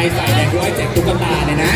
ใครส่แดงด้วยแจกตุ๊กตาเลยนะ